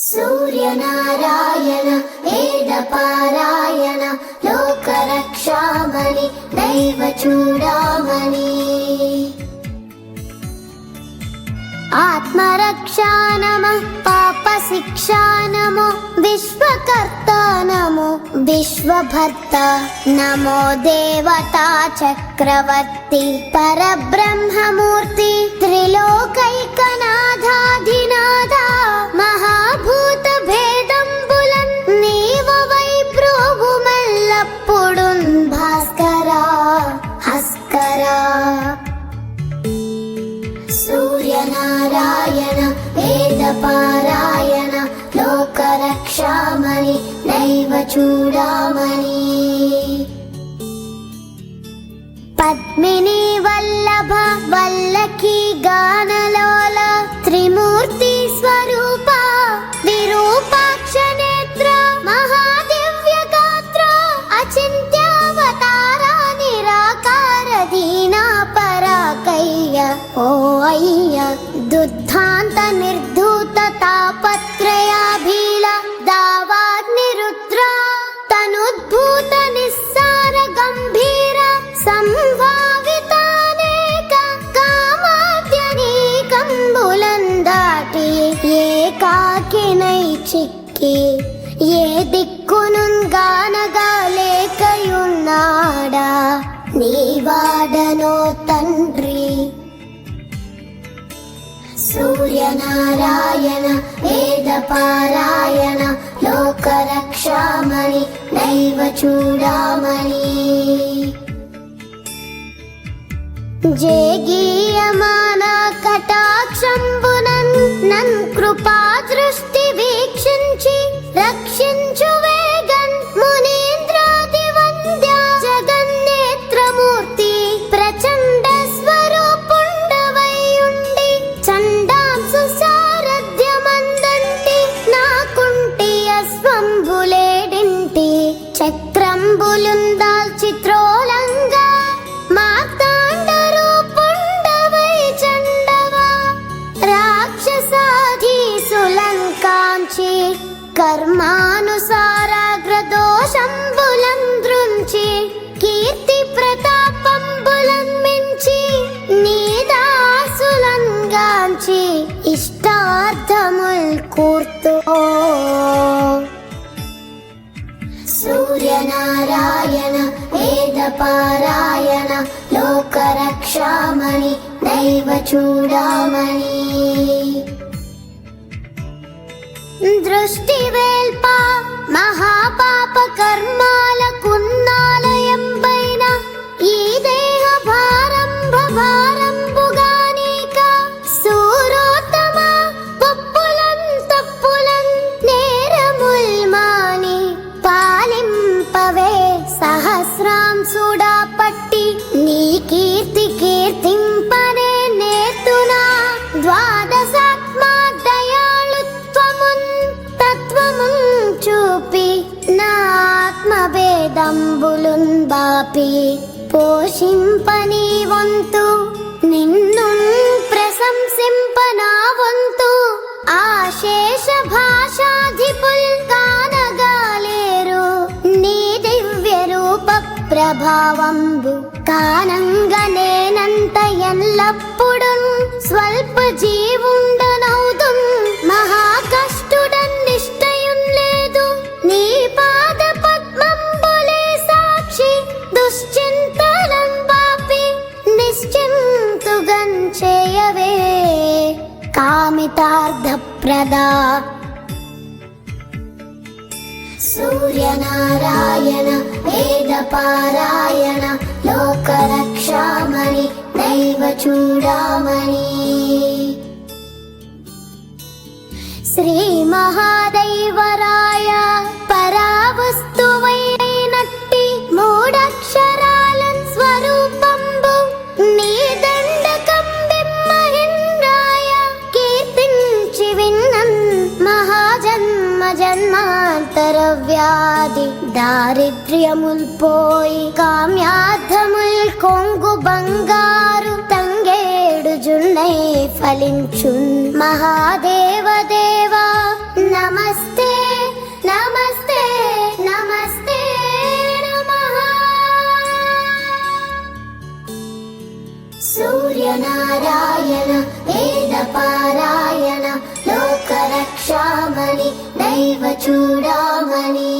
సూర్యనారాయణ వేదపారాయణ లోకరక్షామణి దైవ చూడామణి. ఆత్మరక్షా నమ పాప శిక్షా నమో విశ్వకర్త నమో విశ్వభర్త. నమో దేవతా చక్రవర్తి పరబ్రహ్మమూర్తి పారాయణ లోకరక్షామణి నైవ చూడామణి పద్మిని వల్లభ వల్లకి గానలోల త్రిమూర్తి స్వరూప విరూపాక్ష నేత్ర మహాదివ్య గాత్ర అచింత్యావతార నిరాకార దీనా పరాకయ్య ఓ అయ్య దుద్ధాంత నిర్ధూత తాపత్రయాభీల దావాగ్నిరుద్ర తనుద్భూత నిస్సార గంభీర సంభావితానేక కామాద్యనీకంబులందాటి ఏకాకినై చిక్కి ఏ దిక్కునుగానగా లేకయున్నాడా? నీవాడనో తండ్రి సూర్యనారాయణ వేదపారాయణ లోకరక్షామణి నైవ చూడామణి. జేగీయమాన కటాక్షంబునన్ నన్ కృపా దృష్టి చక్రంబులుందాల్ చిత్రోలంగా మార్తాండరూపుండవై చండవా. రాక్షసాధీసులం కాంచి కర్మానుసారాగ్రదోషంబులం పారాయణ వేద పారాయణ లోకరక్షామణి నైవ చూడామణి. దృష్టి వేల్ప మహాపాప కర్మాలకున్నాల సహస్రాంసుడా పట్టి నీ కీర్తి కీర్తింపనే నేతునా ద్వాదశాత్మా దయాళుత్వమున్ తత్వమున్ చూపి నా ఆత్మభేదంబులున్ బాపి. పోషింపని వంతు ప్రభావంబు కానంగనేనంత ఎల్లప్పుడు స్వల్ప జీవుండనౌదు మహా కష్టుడన్ లేదు. నీ పాద పద్మంబులే సాక్షి. దుశ్చింతలం పాపి నిశ్చింతుగం చేయవే. కామితార్థప్రదా. సూర్యనారాయణ పారాయణ లోకరక్షామణి దైవ చూడామణి. శ్రీ మహాదైవరా కాది దారిద్ర్యముల్ పోయి కామ్యార్థముల్ కొంగు బంగారు తంగేడు జున్నై ఫలించు మహాదేవ దేవా నమస్తే నమస్తే నమస్తే సూర్యనారాయణ వేద పారాయణ రక్షామణి దైవ చూడామణి